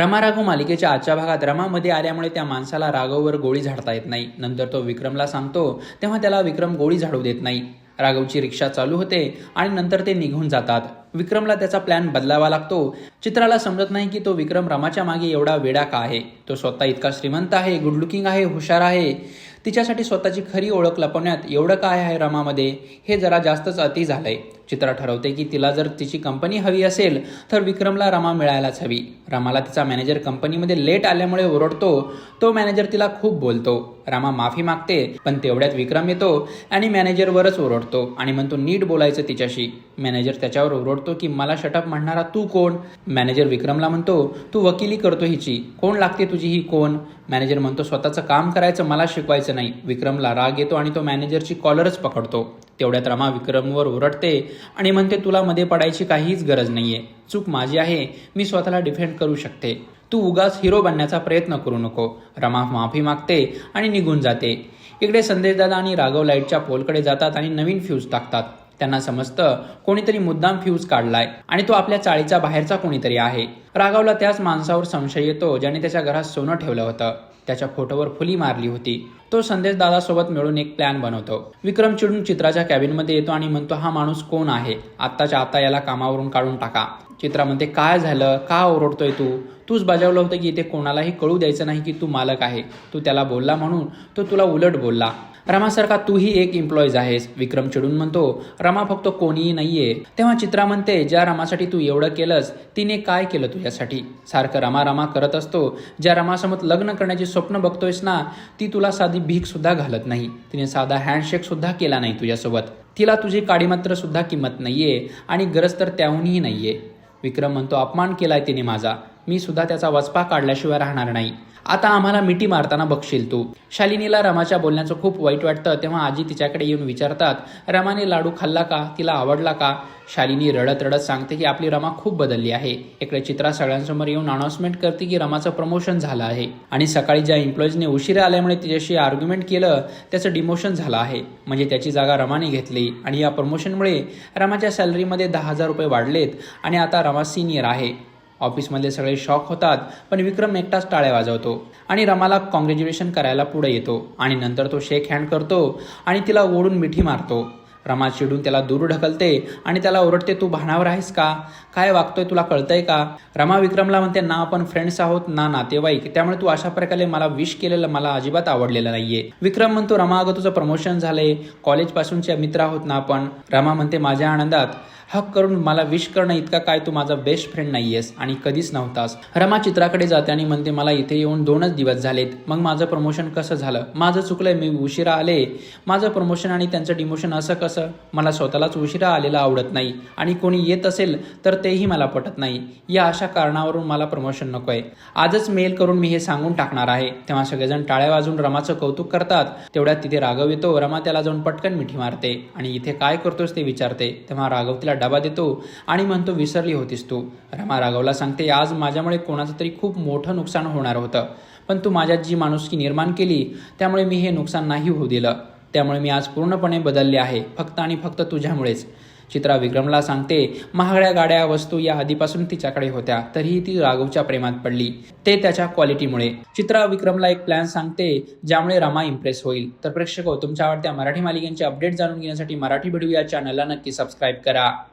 रमा राघव मालिकेच्या आजच्या भागात रमामध्ये आल्यामुळे त्या माणसाला राघववर गोळी झाडता येत नाही. नंतर तो विक्रमला सांगतो तेव्हा त्याला विक्रम गोळी झाडू देत नाही. राघवची रिक्षा चालू होते आणि नंतर ते निघून जातात. विक्रमला त्याचा प्लॅन बदलावा लागतो. चित्राला समजत नाही की तो विक्रम रमाच्या मागे एवढा वेडा का आहे? तो स्वतः इतका श्रीमंत आहे गुड लुकिंग आहे हुशार आहे. तिच्यासाठी स्वतःची खरी ओळख लपवण्यात एवढं काय आहे रमामध्ये? हे जरा जास्तच अति झालंय. चित्रा ठरवते की तिला जर तिची कंपनी हवी असेल तर विक्रमला रमा मिळायलाच हवी. रमाला तिचा मॅनेजर कंपनीमध्ये लेट आल्यामुळे ओरडतो. तो मॅनेजर तिला खूप बोलतो. रामा माफी मागते पण तेवढ्यात विक्रम येतो आणि मॅनेजरवरच ओरडतो आणि म्हणतो नीट बोलायचं तिच्याशी. मॅनेजर त्याच्यावर ओरडतो की मला शटअप म्हणणारा तू कोण? मॅनेजर विक्रमला म्हणतो तू वकिली करतो हिची. कोण लागते तुझी ही कोण? मॅनेजर म्हणतो स्वतःचं काम करायचं मला शिकवायचं नाही. विक्रमला राग येतो आणि तो मॅनेजरची कॉलरच पकडतो. तेवढ्यात रमा विक्रमवर ओरडते आणि म्हणते तुला मध्ये पडायची काहीच गरज नाहीये. चूक माझी आहे. मी स्वतःला डिफेंड करू शकते. तू उगाच हिरो बनण्याचा प्रयत्न करू नको. रमा माफी मागते आणि निघून जाते. इकडे संदेशदादा आणि राघव लाईटच्या पोलकडे जातात आणि नवीन फ्यूज टाकतात. त्यांना समजतं कोणीतरी मुद्दाम फ्यूज काढलाय आणि तो आपल्या चाळीचा बाहेरचा कोणीतरी आहे. राघवला त्याच माणसावर संशय येतो ज्याने त्याच्या घरात सोनं ठेवलं होतं. त्याच्या फोटोवर फुली मारली होती. तो संदेश दादासोबत मिळून एक प्लॅन बनवतो. विक्रम चिडून चित्राच्या कॅबिनमध्ये येतो आणि म्हणतो हा माणूस कोण आहे? आत्ताच्या आता याला कामावरून काढून टाका. चित्रा म्हणते काय झालं? का ओरडतोय तू? तूच बजावलं होतं की इथे कोणालाही कळू द्यायचं नाही की तू मालक आहे. तू त्याला बोलला म्हणून तो तुला उलट बोलला. रमासारखा तूही एक एम्प्लॉईज आहेस विक्रम चिडून म्हणतो. रमा फक्त कोणीही नाहीये. तेव्हा चित्रा म्हणते ज्या रमासाठी तू एवढं केलंस तिने काय केलं तुझ्यासाठी? सारखं रमा रमा करत असतो. ज्या रमासमोर लग्न करण्याचे स्वप्न बघतोयस ना ती तुला साधी भीक सुद्धा घालत नाही. तिने साधा हँडशेक सुद्धा केला नाही तुझ्यासोबत. तिला तुझी काडीमात्र सुद्धा किंमत नाहीये आणि गरज तर त्याहूनही नाहीये. विक्रम म्हणतो अपमान केलाय तिने माझा. मी सुद्धा त्याचा वचपा काढल्याशिवाय राहणार नाही. आता आम्हाला मिठी मारताना बघशील तू. शालिनीला रमाच्या बोलण्याचं खूप वाईट वाटतं तेव्हा आजी तिच्याकडे येऊन विचारतात रमाने लाडू खाल्ला का? तिला आवडला का? शालिनी रडत रडत सांगते की आपली रमा खूप बदलली आहे. इकडे चित्रा सगळ्यांसमोर येऊन अनाउन्समेंट करते की रमाचं प्रमोशन झालं आहे. आणि सकाळी ज्या एम्प्लॉईजने उशिरा आल्यामुळे तिच्याशी आर्ग्युमेंट केलं त्याचं डिमोशन झालं आहे. म्हणजे त्याची जागा रमाने घेतली. आणि या प्रमोशनमुळे रमाच्या सॅलरीमध्ये दहा हजार रुपये वाढलेत आणि आता रमा सिनियर आहे. ऑफिसमधले सगळे शॉक होतात पण विक्रम एकटाच टाळ्या वाजवतो आणि रमाला कॉंग्रॅच्युलेशन करायला पुढे येतो आणि नंतर तो शेक हँड करतो आणि तिला ओढून मिठी मारतो. रमा चिडून त्याला दूर ढकलते आणि त्याला ओरडते तू भानावर आहेस का? काय वागतोय तुला कळतंय का? रमा विक्रमला म्हणते ना आपण फ्रेंड्स आहोत ना नातेवाईक त्यामुळे तू अशा प्रकारे मला विश केलेलं मला अजिबात आवडलेलं नाहीये. विक्रम म्हणतो रमा अगं तुझं प्रमोशन झालंय कॉलेजपासूनचे मित्र आहोत ना आपण? रमा म्हणते माझ्या आनंदात. हक करून मला विश करणं इतका काय तू माझा बेस्ट फ्रेंड नाहीयेस आणि कधीच नव्हतास. रमा चित्राकडे जाते आणि म्हणते मला इथे येऊन दोनच दिवस झालेत. मग माझं प्रमोशन कसं झालं? माझं चुकलंय मी उशिरा आले. माझं प्रमोशन आणि त्यांचं डिमोशन असं कसं? मला स्वतःलाच उशिरा आलेलं आवडत नाही. आणि कोणी येत असेल तर तेही मला पटत नाही. या अशा कारणावरून मला प्रमोशन नकोय. आजच मेल करून मी हे सांगून टाकणार आहे. तेव्हा सगळेजण टाळ्या वाजून रमाचं कौतुक करतात. तेवढ्यात तिथे राघव येतो. रमा त्याला जाऊन पटकन मिठी मारते आणि इथे काय करतोस ते विचारते. तेव्हा राघव तिला डबा देतो आणि म्हणतो विसरली होतीस तू. रमा राघवला सांगते आज माझ्यामुळे कोणाचं तरी खूप मोठं नुकसान होणार होतं. पण तू माझ्यात जी माणुसकी निर्माण केली त्यामुळे मी हे नुकसान नाही होऊ दिलं. त्यामुळे मी आज पूर्णपणे बदलले आहे फक्त आणि फक्त तुझ्यामुळेच. चित्रा विक्रमला सांगते महागड्या गाड्या वस्तू या आधीपासून तिच्याकडे होत्या तरीही ती राघवच्या प्रेमात पडली. ते त्याच्या क्वालिटीमुळे. चित्रा विक्रमला एक प्लॅन सांगते ज्यामुळे रमा इम्प्रेस होईल. तर प्रेक्षक हो, तुमच्या आवडत्या मराठी मालिकेंचे अपडेट जाणून घेण्यासाठी मराठी व्हिडिओ या चॅनलला नक्की सबस्क्राईब करा.